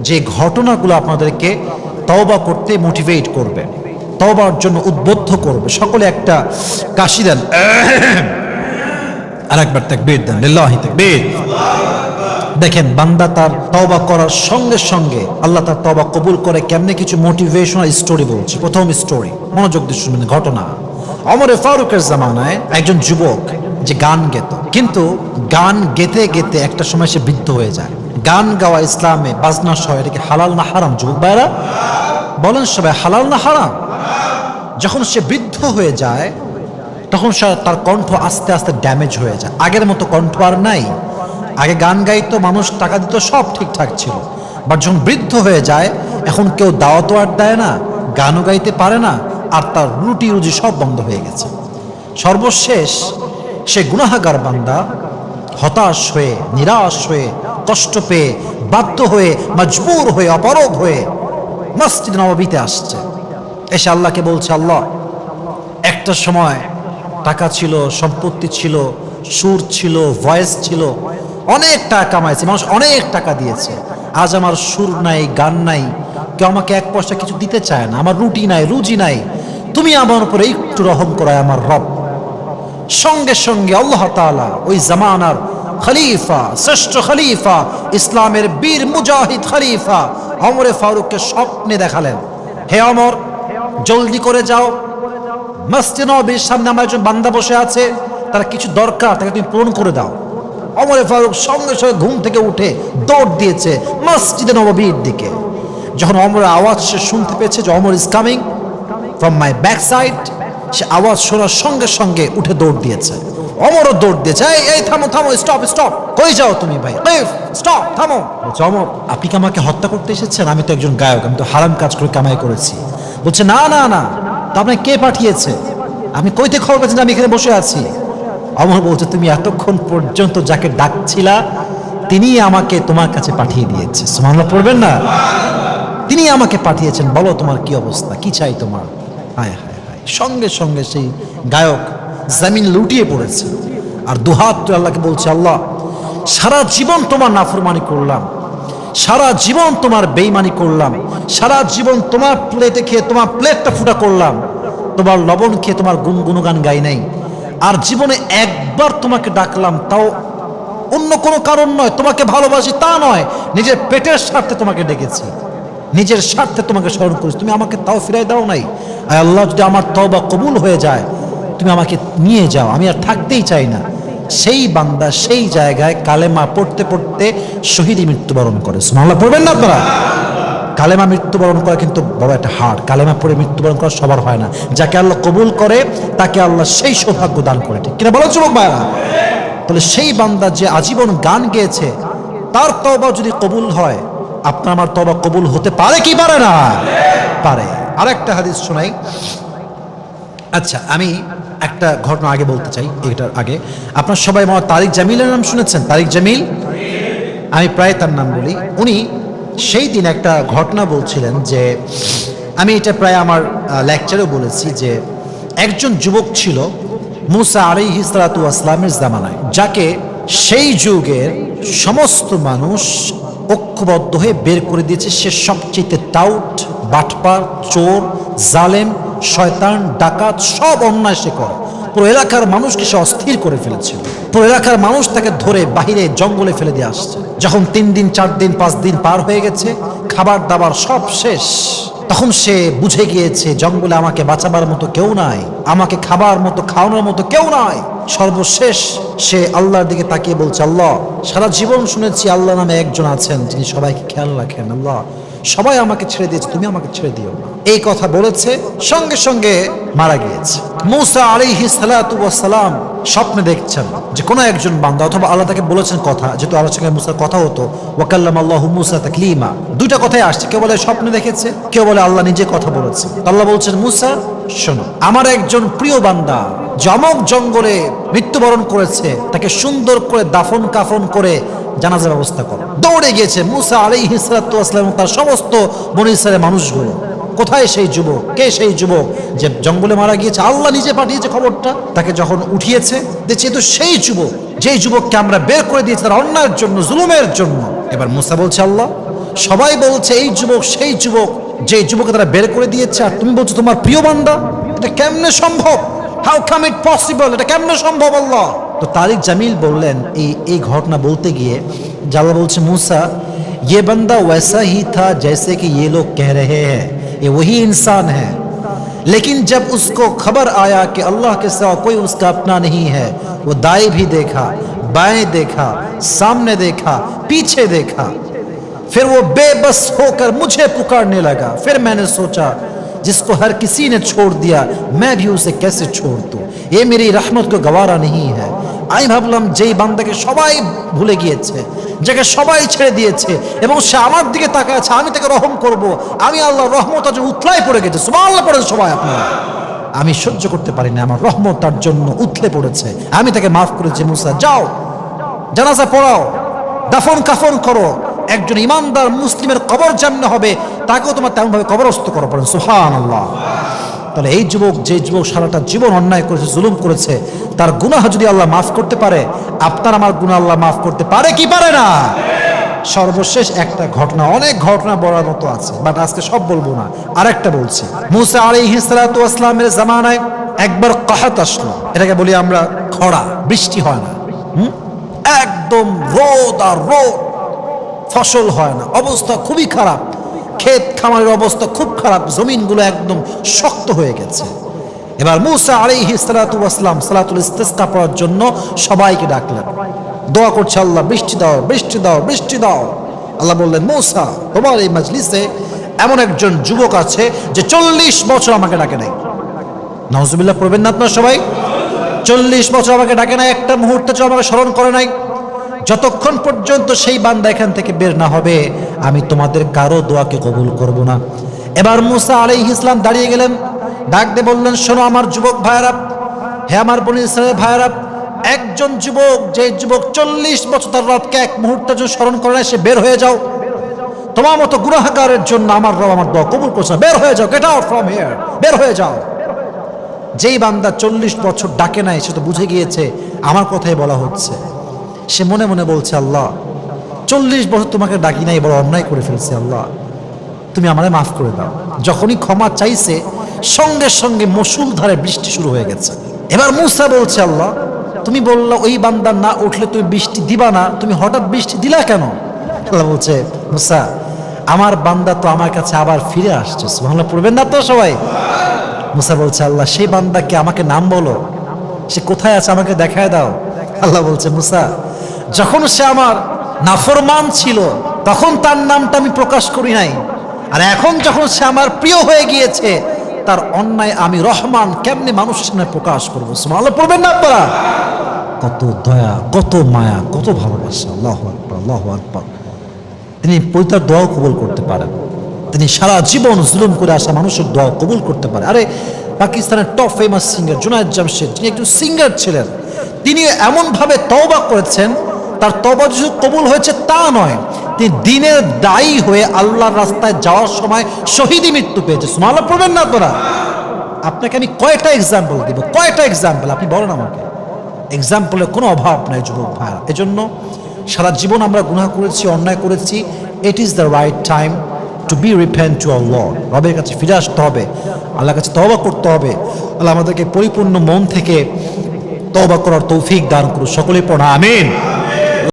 যে ঘটনাগুলো আপনাদেরকে তওবা করতে মোটিভেট করবে, তওবার জন্য উদ্বুদ্ধ করবে। সকলে একটা কাশি দেন। আর একবার তাকবীর দেন, লিল্লাহি দেখেন, বান্দা তার তওবা করার সঙ্গে সঙ্গে আল্লাহ তার তওবা কবুল করে কেমনে কিছু মোটিভেশনাল স্টোরি বলছি। প্রথম স্টোরি মনোযোগ দিয়ে শুনবেন, ঘটনা। অমরে ফারুকের জামানায় একজন যুবক যে গান গেত, কিন্তু গান গেতে গেতে একটা সময় সে বৃদ্ধ হয়ে যায়। গান গাওয়া ইসলামে বাজনা সহ এটাকে হালাল না হারাম, যুবক ভাইরা বলেন সবাই, হালাল না হারাম? যখন সে বৃদ্ধ হয়ে যায়, তখন তার কণ্ঠ আস্তে আস্তে ড্যামেজ হয়ে যায়। আগের মতো কণ্ঠ আর নাই। আগে গান গাইতো, মানুষ টাকা দিত, সব ঠিকঠাক ছিল। বাট যখন বৃদ্ধ হয়ে যায়, এখন কেউ দাওয়াতও আর দেয় না, গানও গাইতে পারে না, আর তার রুটি রুজি সব বন্ধ হয়ে গেছে। সর্বশেষ সে গুনাহাগার বান্দা হতাশ হয়ে, নিরাশ হয়ে কষ্ট পেয়ে বাধ্য হয়ে, মজবুর হয়ে অপারগ হয়ে মসজিদ নবাবিতে আসছে। এসে আল্লাহকে বলছে, আল্লাহ, একটা সময় টাকা ছিল, সম্পত্তি ছিল, সুর ছিল ভয়েস ছিল, অনেক টাকা কামাইছে, মানুষ অনেক টাকা দিয়েছে। আজ আমার সুর নাই, গান নাই, কেউ আমাকে এক পয়সা কিছু দিতে চায় না, আমার রুটি নাই, রুজি নাই। তুমি আমার উপরে একটু রহম করায় আমার রব। সঙ্গে সঙ্গে আল্লাহ তাআলা ওই জামানার খলিফা, শ্রেষ্ঠ খলিফা, ইসলামের বীর মুজাহিদ খলিফা অমরে ফারুককে স্বপ্নে দেখালেন। হে অমর, জলদি করে যাও। মসজিদ নবীর সামনে আমার একজন বান্দা বসে আছে, তার কিছু দরকার, তাকে তুমি পূরণ করে দাও। অমরে ফারুক সঙ্গে সঙ্গে ঘুম থেকে উঠে দৌড় দিয়েছে মসজিদে নববীর দিকে। যখন অমরের আওয়াজ সে শুনতে পেয়েছে যে Amar is coming from my back side সে আওয়াজ শোনার সঙ্গে সঙ্গে উঠে দৌড় দিয়েছে। অমরও দৌড় দিয়েছে। এই এই, থামো থামো স্টপ স্টপ কই যাও তুমি ভাই? স্টপ থামো। বলছে, অমর, আপনি কি আমাকে হত্যা করতে এসেছেন? আমি তো একজন গায়ক, আমি তো হারাম কাজ করে কামাই করেছি। বলছে, না না না। তা আপনাকে কে পাঠিয়েছে? আমি কইতে খবর পেয়েছেন যে আমি এখানে বসে আছি? অমর বলছে, তুমি এতক্ষণ পর্যন্ত যাকে ডাকছিলা তিনি আমাকে তোমার কাছে পাঠিয়ে দিয়েছে। সুমানলা পড়বেন না? তিনি আমাকে পাঠিয়েছেন। বলো তোমার কি অবস্থা? কি চাই তোমার? হায় সঙ্গে সঙ্গে সেই গায়ক জামিন লুটিয়ে পড়েছে। আর দুহাত তুই আল্লাহকে বলছে, আল্লাহ, সারা জীবন তোমার নাফরমানি করলাম। সারা জীবন তোমার বেইমানি করলাম। সারা জীবন তোমার প্লেটে খেয়ে তোমার প্লেটটা ফুটা করলাম। তোমার লবণ খেয়ে তোমার গুনগুনগান গাই নাই। আর জীবনে একবার তোমাকে ডাকলাম, তাও অন্য কোনো কারণ নয়, তোমাকে ভালোবাসি তা নয়, নিজের পেটের স্বার্থে তোমাকে ডেকেছি। নিজের স্বার্থে তোমাকে স্মরণ করেছি। তুমি আমাকে তাও ফিরাই দাও নাই। আয় আল্লাহ, যদি আমার তওবা কবুল হয়ে যায়, তুমি আমাকে নিয়ে যাও। আমি আর থাকতেই চাই না। সেই বান্দা সেই জায়গায় কালেমা পড়তে পড়তে শহীদই মৃত্যুবরণ করে। সুমাল্লাহ পড়বেন না আপনারা? কালেমা মৃত্যুবরণ করা কিন্তু বড় একটা হার। কালেমা পড়ে মৃত্যুবরণ করা সবার হয় না। যাকে আল্লাহ কবুল করে, তাকে আল্লাহ সেই সৌভাগ্য দান করে। ঠিক কিনা বলো যুবক ভাইরা তাহলে সেই বান্দা যে আজীবন গান গেয়েছে, তার তবা যদি কবুল হয় আপনার আমার তবা কবুল হতে পারে কি পারে না? পারে। আর একটা হাদিস শোনাই। আচ্ছা আমি একটা ঘটনা আগে বলতে চাই, এটার আগে। আপনার সবাই আমার তারিক জামিলের নাম শুনেছেন? তারিক জামিল? আমি প্রায় তার নাম বলি। উনি সেই দিন একটা ঘটনা বলছিলেন যে, আমি এটা প্রায় আমার লেকচারেও বলেছি যে, একজন যুবক ছিল মুসা আলী হিসরাতু আসলামের জামানায়, যাকে সেই যুগের সমস্ত মানুষ ঐক্যবদ্ধ হয়ে বের করে দিয়েছে সে সবচেয়ে টাউট, বাটপার, চোর, জালেম, শয়তান, ডাকাত, সব অন্যায় সে করে। পুরো এলাকার মানুষকে সে অস্থির করে ফেলেছিল পুরো এলাকার মানুষ তাকে ধরে বাহিরে জঙ্গলে ফেলে দিয়ে আসছে। যখন তিন দিন, চার দিন, পাঁচ দিন পার হয়ে গেছে, খাবার দাবার সব শেষ। তখন সে বুঝে গিয়েছে, জঙ্গলে আমাকে বাঁচাবার মতো কেউ নাই, আমাকে খাবার মতো, খাওয়ানোর মতো কেউ নাই। সর্বশেষ সে আল্লাহর দিকে তাকিয়ে বলছে, আল্লাহ, সারা জীবন শুনেছি আল্লাহ নামে একজন আছেন যিনি সবাইকে খেয়াল রাখেন। আল্লাহ, সবাই আমাকে ছেড়ে দিয়েছে, তুমি আমাকে ছেড়ে দিও না। এই কথা বলেছে, সঙ্গে সঙ্গে মারা গিয়েছে। মৌসা আলিহি সালাম স্বপ্নে দেখছেন যে কোনো একজন বান্দা অথবা আল্লাহ তাকে বলেছেন কথা, যেহেতু আলোচনায় মুসার কথা হতো ওয়াকাল্লাম আল্লাহ মুসা তাকলিমা। দুইটা কথাই আসছে, কেউ বলে স্বপ্নে দেখেছে, কেউ বলে আল্লাহ নিজে কথা বলেছে। আল্লাহ বলছেন, মুসা, শোনো, আমার একজন প্রিয় বান্দা জমক জঙ্গলে মৃত্যুবরণ করেছে, তাকে সুন্দর করে দাফন কাফন করে জানাজার ব্যবস্থা করো। দৌড়ে গিয়েছে মুসা আলী হিসরাতাম তার সমস্ত বনিসারের মানুষগুলো। কোথায় সেই যুবক কে সেই যুবক যে জঙ্গলে মারা গিয়েছে আল্লাহ নিজে পাঠিয়েছে খবরটা তাকে যখন উঠিয়েছে দেখছি এ তো সেই যুবক যেই যুবককে আমরা বের করে দিয়েছি তার অন্যায়ের জন্য জুলুমের জন্য এবার মুসা বলছে আল্লাহ সবাই বলছে এই যুবক সেই যুবক যে যুবককে তারা বের করে দিয়েছে আর তুমি বলছো তোমার প্রিয় বান্দা এটা কেমনে সম্ভব হাউ কাম ইট পসিবল এটা কেমনে সম্ভব আল্লাহ তো তারিক জামিল বললেন এই এই ঘটনা বলতে গিয়ে জাল্লা বলছে মুসা ये बंदा वैसा ही था जैसे कि ये लोग कह रहे हैं یہ وہی انسان ہے۔ لیکن جب اس کو خبر آیا کہ اللہ کے سوا کوئی اس کا اپنا نہیں ہے، وہ دائیں بھی دیکھا، بائیں دیکھا، سامنے دیکھا، پیچھے دیکھا۔ پھر وہ بے بس ہو کر مجھے پکارنے لگا۔ پھر میں نے سوچا، جس کو ہر کسی نے چھوڑ دیا، میں بھی اسے کیسے چھوڑ دوں؟ یہ میری رحمت کو گوارا نہیں ہے۔ আমি ভাবলাম যেই বান্দাকে সবাই ভুলে গিয়েছে, যাকে সবাই ছেড়ে দিয়েছে, এবং সে আমার দিকে তাকায় আছে, আমি তাকে রহম করব, আমি আল্লাহ রহমত আজ উতলাই পড়ে গেছে, সুবহানাল্লাহ পড়ে সবাই আপনারা। আমি সহ্য করতে পারি না, আমার রহমত তার জন্য উতলে পড়েছে, আমি তাকে মাফ করেছি, মুসা, যাও, জানাজা পড়াও, দাফন কাফন করো, একজন ইমানদার মুসলিমের কবর যেমন হবে, তাকেও তোমার তেমনভাবে কবরস্থ করো, পড়েন সুহান আল্লাহ তাহলে এই যুবক যে যুবক সারাটা জীবন অন্যায় করেছে, জুলুম করেছে, তার গুনাহ যদি আল্লাহ মাফ করতে পারে, আপনার আমার গুনাহ আল্লাহ মাফ করতে পারে কি পারে না? সর্বশেষ একটা ঘটনা, অনেক ঘটনা বলার মতো আছে বাট আজকে সব বলব না। আরেকটা বলছি। মুসা আলাইহিস সালাতু ওয়াসসালামের জামানায় একবার কাহাত আসলো। এটাকে বলি আমরা খরা, বৃষ্টি হয় না? একদম রোদ আর রোদ, ফসল হয় না, অবস্থা খুবই খারাপ। ক্ষেত খামারের অবস্থা খুব খারাপ, জমিনগুলো একদম শক্ত হয়ে গেছে। এবার মুসা আলাইহি সালাতু ওয়াসসালাম সালাতুল ইস্তিসকা পড়ার জন্য সবাইকে ডাকলেন। দোয়া করছে আল্লাহ, বৃষ্টি দাও বৃষ্টি দাও বৃষ্টি দাও। আল্লাহ বললেন, মৌসা, তোমার এই মাজলিসে এমন একজন যুবক আছে যে চল্লিশ বছর আমাকে ডাকে নাই। নজবিল্লাহ পড়বেন না আপনার সবাই? চল্লিশ বছর আমাকে ডাকে নাই, একটা মুহূর্তে আমাকে স্মরণ করে নাই। যতক্ষণ পর্যন্ত সেই বান্দা এখান থেকে বের না হবে আমি তোমাদের কারও দোয়াকে কবুল করব না। এবার মুসা আলাই ইসলাম দাঁড়িয়ে গেলেন। ডাক দিয়ে বললেন, শোনো আমার যুবক ভাইয়ারা, হে আমার বনি ইসলামের ভাইয়ারা, একজন যুবক, যে যুবক চল্লিশ বছর তার রবকে এক মুহূর্তে যদি স্মরণ করে সে বের হয়ে যাও। তোমার মতো গুনাহগারের জন্য আমার রব আমার দোয়া কবুল করছে বের হয়ে যাও গেট আউট ফ্রম হিয়ার বের হয়ে যাও। যেই বান্দা চল্লিশ বছর ডাকে নাই, সে তো বুঝে গিয়েছে, আমার কথাই বলা হচ্ছে। সে মনে মনে বলছে, আল্লাহ চল্লিশ বছর তোমাকে ডাকি নাই, বড় অন্যায় করে ফেলছে আল্লাহ। তুমি আমারে মাফ করে দাও। যখনই ক্ষমা চাইছে, সঙ্গে সঙ্গে মসুল ধারে বৃষ্টি শুরু হয়ে গেছে। এবার মুসা বলছে, আল্লাহ, তুমি বললা, ওই বান্দার না উঠলে তুমি বৃষ্টি দিবা না, তুমি হঠাৎ বৃষ্টি দিলা কেন? আল্লাহ বলছে, মুসা, আমার বান্দা তো আমার কাছে আবার ফিরে আসছে। সুবহানাল্লাহ, পড়বেন না তো সবাই? মুসা বলছে, আল্লাহ, সেই বান্দাকে আমাকে নাম বলো। সে কোথায় আছে আমাকে দেখায় দাও। আল্লাহ বলছে, মুসা, যখন সে আমার নাফরমান ছিল, তখন তার নামটা আমি প্রকাশ করি নাই। আর এখন যখন সে আমার প্রিয় হয়ে গিয়েছে, তার অন্যায় আমি রহমান কেমনে মানুষের সামনে প্রকাশ করব? আল্লাহ পড়বেন না আপনারা? কত দয়া, কত মায়া, কত ভালোবাসা। আল্লাহ আকবর আল্লাহ আকবর। তিনি পৈতার দোয়াও কবুল করতে পারেন। তিনি সারা জীবন জুলুম করে আসা মানুষের দোয়া কবুল করতে পারে। আরে, পাকিস্তানের top famous singer Junaid Jamshed, যিনি একজন সিঙ্গার ছিলেন, তিনি এমনভাবে তওবা করেছেন তার তবা শুধু কবুল হয়েছে তা নয়, তিনি দিনের দায়ী হয়ে আল্লাহর রাস্তায় যাওয়ার সময় শহীদী মৃত্যু পেয়েছে। সুমালা পড়বেন না তোরা আপনাকে আমি কয়টা এক্সাম্পল দিব? কয়টা এক্সাম্পল আপনি বলেন আমাকে। এক্সাম্পলের কোনো অভাব নাই, যুবক ভাইয়া এজন্য সারা জীবন আমরা গুনাহ করেছি, অন্যায় করেছি। It is the right time to be repent to Al lord রবের কাছে ফিরে আসতে হবে। আল্লাহর কাছে তওবা করতে হবে। আল্লাহ আমাদেরকে পরিপূর্ণ মন থেকে তওবা করার তৌফিক দান করুন সকলেই পড়া, আমিন।